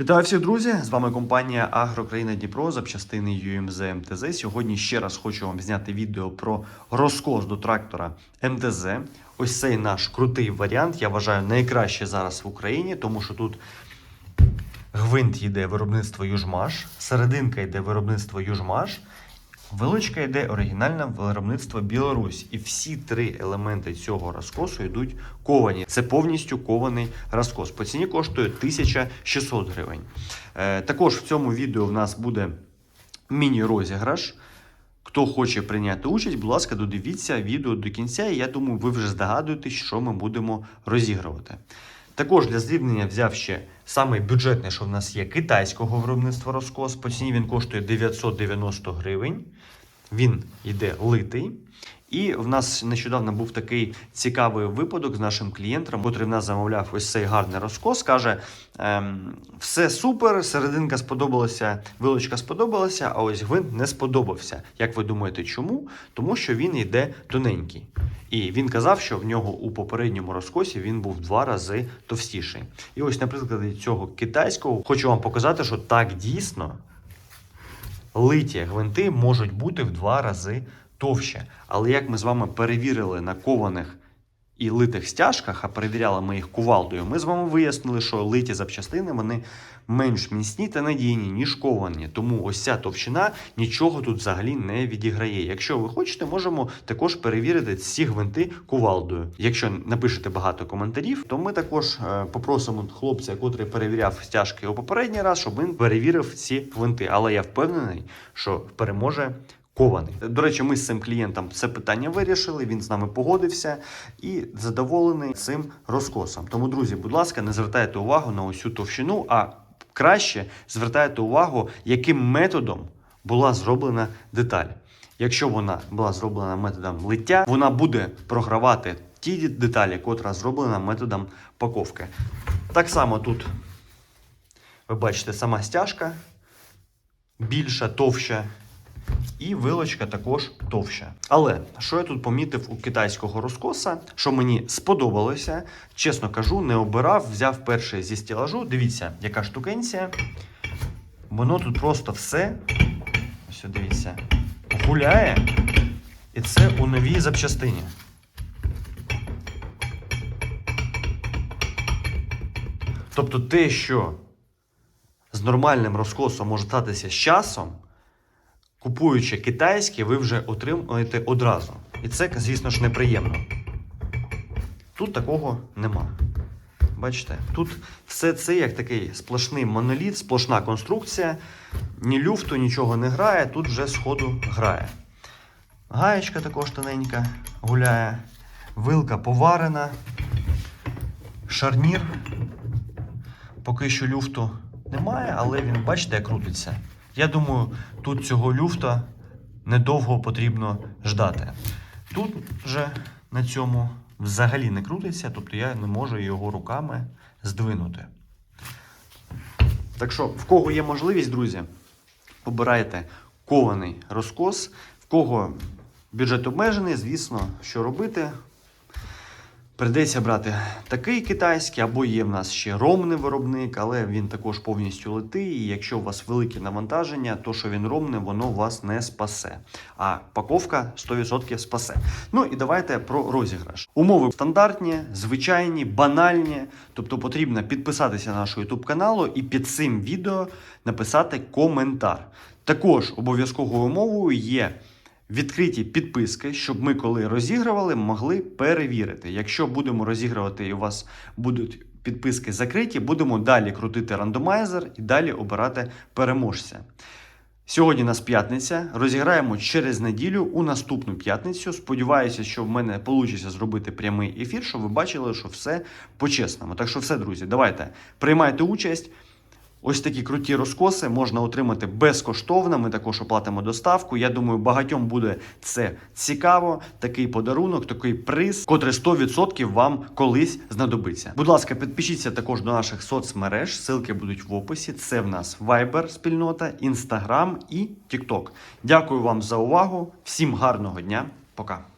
Вітаю всіх, друзі! З вами компанія Агрокраїна Дніпро запчастини ЮМЗ МТЗ. Сьогодні ще раз хочу вам зняти відео про розкос до трактора МТЗ. Ось цей наш крутий варіант. Я вважаю найкраще зараз в Україні, тому що тут гвинт йде виробництво Южмаш, серединка йде виробництво Южмаш. Вилочка йде оригінальне виробництво Білорусь, і всі три елементи цього розкосу йдуть ковані. Це повністю кований розкос. По ціні коштує 1600 гривень. Е, також в цьому відео в нас буде міні-розіграш. Хто хоче прийняти участь, будь ласка, додивіться відео до кінця, і я думаю, ви вже здогадуєтесь, що ми будемо розігрувати. Також для зрівнення взяв ще саме бюджетне, що в нас є китайського виробництва розкос. По ціні він коштує 990 гривень. Він йде литий. І в нас нещодавно був такий цікавий випадок з нашим клієнтом, котрий в нас замовляв ось цей гарний розкос. Каже: ем, все супер, серединка сподобалася, вилочка сподобалася, а ось гвинт не сподобався. Як ви думаєте, чому? Тому що він йде тоненький. І він казав, що в нього у попередньому розкосі він був в два рази товстіший. І ось, наприклад, цього китайського хочу вам показати, що так дійсно литі гвинти можуть бути в два рази товще. Але як ми з вами перевірили на кованих і литих стяжках, а перевіряли ми їх кувалдою, ми з вами вияснили, що литі запчастини вони менш міцні та надійні, ніж ковані. Тому ось ця товщина нічого тут взагалі не відіграє. Якщо ви хочете, можемо також перевірити ці гвинти кувалдою. Якщо напишете багато коментарів, то ми також е, попросимо хлопця, котрий перевіряв стяжки у попередній раз, щоб він перевірив ці гвинти. Але я впевнений, що переможе кований. До речі, ми з цим клієнтом це питання вирішили. Він з нами погодився і задоволений цим розкосом. Тому, друзі, будь ласка, не звертайте увагу на цю товщину, а краще звертайте увагу, яким методом була зроблена деталь. Якщо вона була зроблена методом лиття, вона буде програвати ті деталі, котра зроблена методом паковки. Так само тут ви бачите сама стяжка більша, товща. І вилочка також товща. Але що я тут помітив у китайського розкоса, що мені сподобалося, чесно кажу, не обирав, взяв перший зі стілажу. Дивіться, яка штукенція. Воно тут просто все. Ось дивіться, гуляє. І це у новій запчастині. Тобто те, що з нормальним розкосом може статися з часом. Купуючи китайське, ви вже отримуєте одразу. І це, звісно ж, неприємно. Тут такого нема. Бачите, тут все це як такий сплошний моноліт, сплошна конструкція. Ні люфту, нічого не грає, тут вже сходу грає. Гаєчка також тоненька гуляє, вилка поварена, шарнір. Поки що люфту немає, але він, бачите, як крутиться. Я думаю, тут цього люфта недовго потрібно ждати. Тут же на цьому взагалі не крутиться, тобто я не можу його руками здвинути. Так що, в кого є можливість, друзі, обирайте кований розкос, в кого бюджет обмежений, звісно, що робити. Придеться брати такий китайський, або є в нас ще ромний виробник, але він також повністю литий. І якщо у вас велике навантаження, то що він ромний, воно вас не спасе. А паковка 100% спасе. Ну і давайте про розіграш. Умови стандартні, звичайні, банальні. Тобто потрібно підписатися на наш YouTube каналу і під цим відео написати коментар. Також обов'язковою умовою є. Відкриті підписки, щоб ми, коли розігрували, могли перевірити. Якщо будемо розігрувати і у вас будуть підписки закриті, будемо далі крутити рандомайзер і далі обирати переможця. Сьогодні нас п'ятниця. Розіграємо через неділю у наступну п'ятницю. Сподіваюся, що в мене вийде зробити прямий ефір, щоб ви бачили, що все по-чесному. Так що, все, друзі, давайте приймайте участь. Ось такі круті розкоси можна отримати безкоштовно. Ми також оплатимо доставку. Я думаю, багатьом буде це цікаво. Такий подарунок, такий приз, котрий 100% вам колись знадобиться. Будь ласка, підпишіться також до наших соцмереж. Ссылки будуть в описі. Це в нас Viber спільнота, Instagram і TikTok. Дякую вам за увагу. Всім гарного дня. Пока.